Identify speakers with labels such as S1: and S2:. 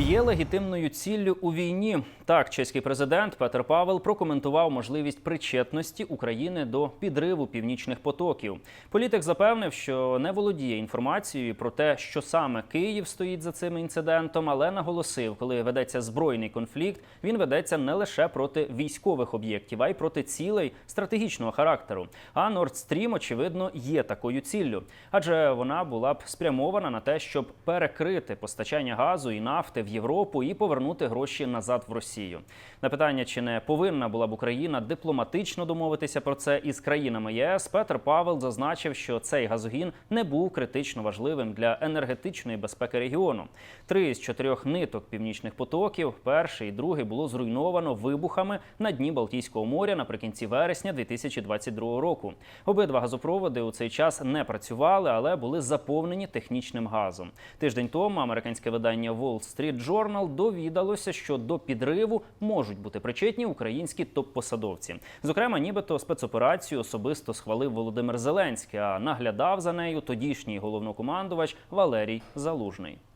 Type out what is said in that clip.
S1: Є легітимною ціллю у війні. Так, чеський президент Петр Павел прокоментував можливість причетності України до підриву північних потоків. Політик запевнив, що не володіє інформацією про те, що саме Київ стоїть за цим інцидентом, але наголосив, коли ведеться збройний конфлікт, він ведеться не лише проти військових об'єктів, а й проти цілей стратегічного характеру. А Nord Stream, очевидно, є такою ціллю, адже вона була б спрямована на те, щоб перекрити постачання газу і нафти в Європу і повернути гроші назад в Росію. На питання, чи не повинна була б Україна дипломатично домовитися про це із країнами ЄС, Петр Павел зазначив, що цей газогін не був критично важливим для енергетичної безпеки регіону. Три з чотирьох ниток північних потоків, перший і другий було зруйновано вибухами на дні Балтійського моря наприкінці вересня 2022 року. Обидва газопроводи у цей час не працювали, але були заповнені технічним газом. Тиждень тому американське видання Wall Street Journal довідалося, що до підриву можуть бути причетні українські топ-посадовці. Зокрема, нібито спецоперацію особисто схвалив Володимир Зеленський, а наглядав за нею тодішній головнокомандувач Валерій Залужний.